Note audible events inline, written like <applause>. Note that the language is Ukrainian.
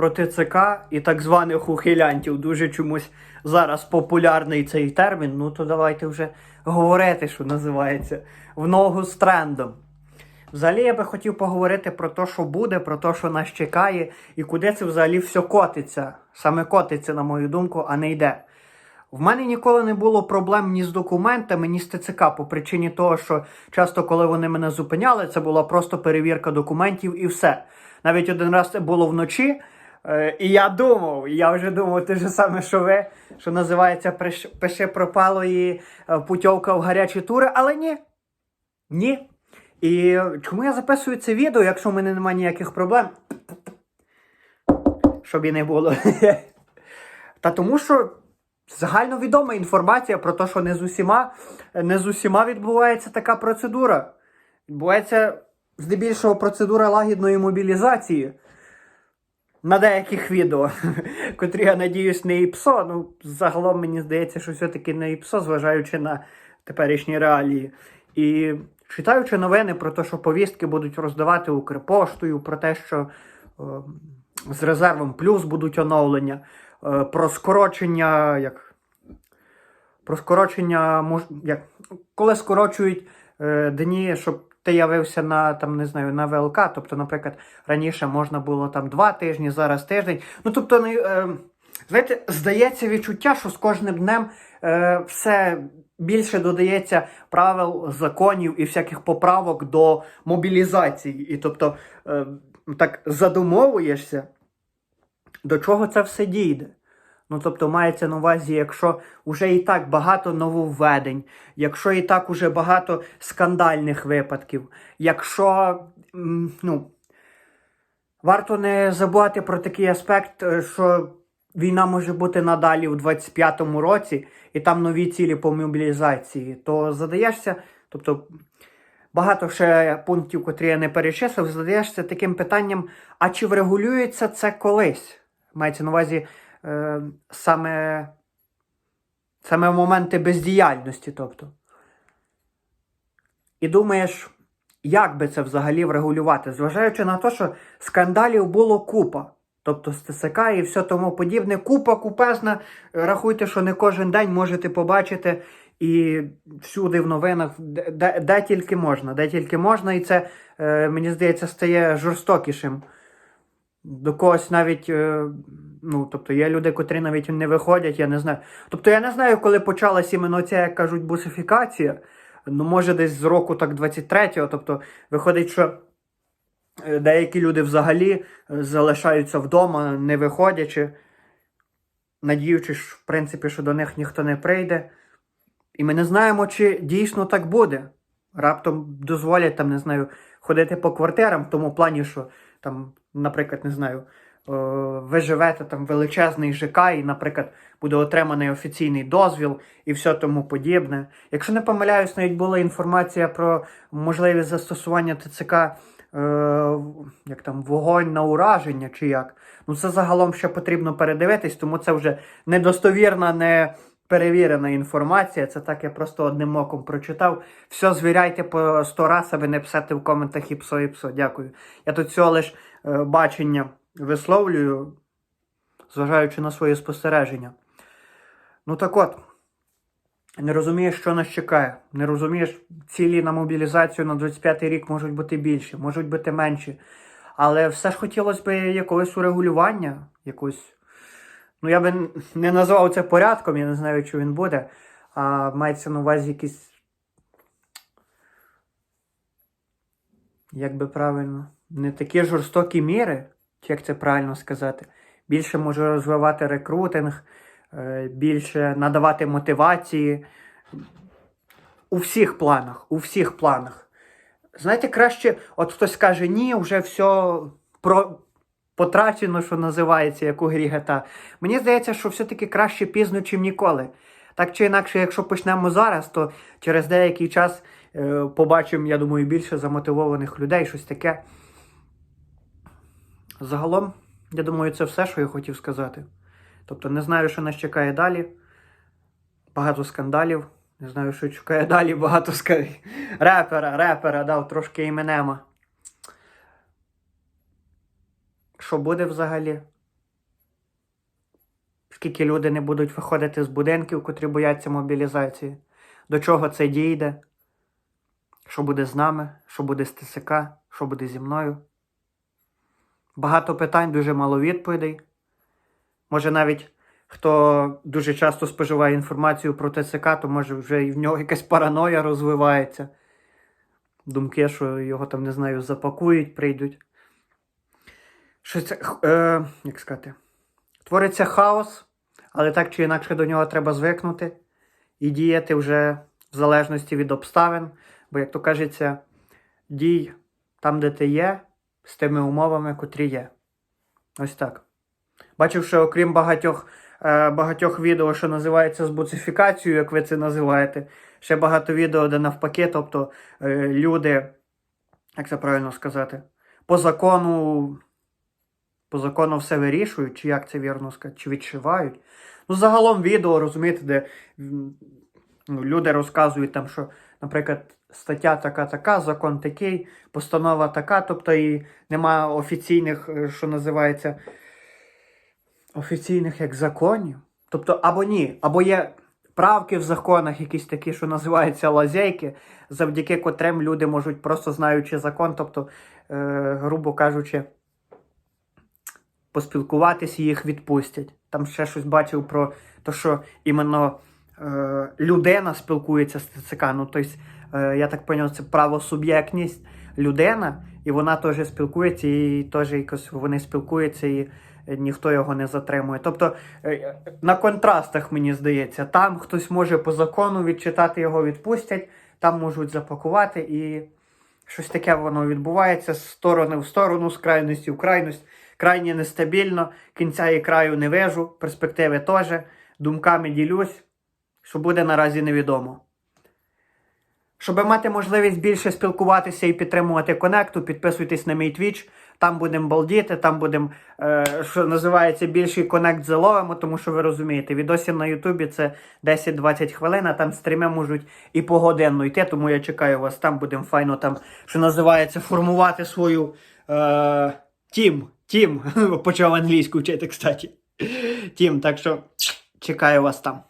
про ТЦК і так званих ухилянтів. Дуже чомусь зараз популярний цей термін. Ну то давайте вже говорити, що називається, в ногу з трендом. Взагалі я би хотів поговорити про те, що буде, про те, що нас чекає, і куди це взагалі все котиться. Саме котиться, на мою думку, а не йде. В мене ніколи не було проблем ні з документами, ні з ТЦК по причині того, що часто, коли вони мене зупиняли, це була просто перевірка документів і все. Навіть один раз це було вночі, і я думав, я вже думав те ж саме, що ви, що називається «Приш- пиши пропало і е, путьовка в гарячі тури, але ні. Ні. І чому я записую це відео, якщо в мене немає ніяких проблем? Щоб і не було. <laughs> Та тому що загальновідома інформація про те, що не з усіма, не з усіма відбувається така процедура. Відбувається здебільшого процедура лагідної мобілізації. На деяких відео, <laughs> котрі, я надіюсь, не ІПСО. Ну, загалом мені здається, що все-таки не ІПСО, зважаючи на теперішні реалії. І читаючи новини про те, що повістки будуть роздавати Укрпоштою, про те, що е, з резервом плюс будуть оновлення, е, про скорочення, як про скорочення, мож, як, коли скорочують дні, щоб ти явився на там, не знаю, на ВЛК. Тобто, наприклад, раніше можна було там два тижні, зараз тиждень. Ну, тобто, е, знаєте, здається відчуття, що з кожним днем е, все більше додається правил, законів і всяких поправок до мобілізації. І тобто, е, так задумовуєшся, до чого це все дійде. Ну, тобто, мається на увазі, якщо вже і так багато нововведень, якщо і так уже багато скандальних випадків, якщо ну, варто не забувати про такий аспект, е, що війна може бути надалі у 25-му році, і там нові цілі по мобілізації, то задаєшся, тобто багато ще пунктів, котрі я не перечислив, задаєшся таким питанням: а чи врегулюється це колись? Мається на увазі е, саме, саме моменти бездіяльності, тобто. І думаєш, як би це взагалі врегулювати, зважаючи на те, що скандалів було купа. Тобто з ТСК і все тому подібне. Купа купезна. Рахуйте, що не кожен день можете побачити і всюди в новинах, де, де, де тільки можна, де тільки можна, і це, е, мені здається, стає жорстокішим. До когось навіть, е, ну, тобто є люди, котрі навіть не виходять, я не знаю. Тобто я не знаю, коли почалась іменно ця, як кажуть, бусифікація. Ну, може, десь з року так 23-го. Тобто, виходить, що е, деякі люди взагалі е, залишаються вдома, не виходячи, надіючись, в принципі, що до них ніхто не прийде. І ми не знаємо, чи дійсно так буде. Раптом дозволять там, не знаю, ходити по квартирам в тому плані, що там, наприклад, не знаю, ви живете там величезний ЖК, і, наприклад, буде отриманий офіційний дозвіл і все тому подібне. Якщо не помиляюсь, навіть була інформація про можливість застосування ТЦК. е, Як там вогонь на ураження чи як. Ну це загалом ще потрібно передивитись, тому це вже недостовірна, не перевірена інформація. Це так я просто одним оком прочитав. Все звіряйте по 100 раз, аби не писати в коментах і псо, і псо. Дякую. Я тут всього лиш е, бачення висловлюю, зважаючи на свої спостереження. Ну так от, не розумієш, що нас чекає. Не розумієш, цілі на мобілізацію на 25-й рік можуть бути більші, можуть бути менші. Але все ж хотілося б якогось урегулювання, якось. Ну, я би не назвав це порядком, я не знаю, чи він буде. А мається на увазі якісь. Як би правильно, не такі жорстокі міри, як це правильно сказати. Більше може розвивати рекрутинг, е, більше надавати мотивації. У всіх планах, у всіх планах. Знаєте, краще, от хтось каже, ні, вже все про... потрачено, що називається, як у грі GTA. Мені здається, що все-таки краще пізно, чим ніколи. Так чи інакше, якщо почнемо зараз, то через деякий час е, побачимо, я думаю, більше замотивованих людей, щось таке. Загалом, я думаю, це все, що я хотів сказати. Тобто, не знаю, що нас чекає далі. Багато скандалів. Не знаю, що чекає далі, багато скандалів. Репера, репера дав трошки іменема. Що буде взагалі? скільки люди не будуть виходити з будинків, котрі бояться мобілізації, до чого це дійде, що буде з нами, що буде з ТСК, що буде зі мною. Багато питань, дуже мало відповідей. Може, навіть хто дуже часто споживає інформацію про ТСК, то може вже і в нього якась параноя розвивається. Думки, що його там, не знаю, запакують, прийдуть. Щось, е, як сказати, твориться хаос, але так чи інакше до нього треба звикнути і діяти вже в залежності від обставин. Бо, як то кажеться, дій там, де ти є, з тими умовами, котрі є. Ось так. Бачив, що окрім багатьох, е, багатьох відео, що називається з буцифікацією, як ви це називаєте, ще багато відео, де навпаки, тобто е, люди, як це правильно сказати, по закону, по закону все вирішують, чи як це вірно сказати, чи відшивають. Ну, загалом відео, розумієте, де ну, люди розказують там, що, наприклад, стаття така, така, закон такий, постанова така, тобто і нема офіційних, е, що називається, офіційних як законів. Тобто, або ні, або є правки в законах, якісь такі, що називаються лазейки, завдяки котрим люди можуть, просто знаючи закон, тобто, е, грубо кажучи, поспілкуватися і їх відпустять. Там ще щось бачив про те, що іменно е, людина спілкується з ТЦК. Ну, тобто, я так зрозумів, це правосуб'єктність людина, і вона теж спілкується, і теж якось вони спілкуються, і е, ніхто його не затримує. Тобто е, на контрастах, мені здається, там хтось може по закону відчитати його відпустять, там можуть запакувати і. Щось таке воно відбувається з сторони в сторону, з крайності в крайність. Крайне нестабільно, кінця і краю не вижу, перспективи теж. Думками ділюсь, що буде наразі невідомо. Щоб мати можливість більше спілкуватися і підтримувати конекту, підписуйтесь на мій твіч. Там будемо балдіти, там будемо, е, що називається, більший конект заловимо, тому що ви розумієте, відосів на Ютубі це 10-20 хвилин, а там стріми можуть і погодинно йти, тому я чекаю вас. Там будемо файно, там, що називається, формувати свою е, тім. Тім. <laughs> Почав англійську вчити, кстати. Тім, так що чекаю вас там.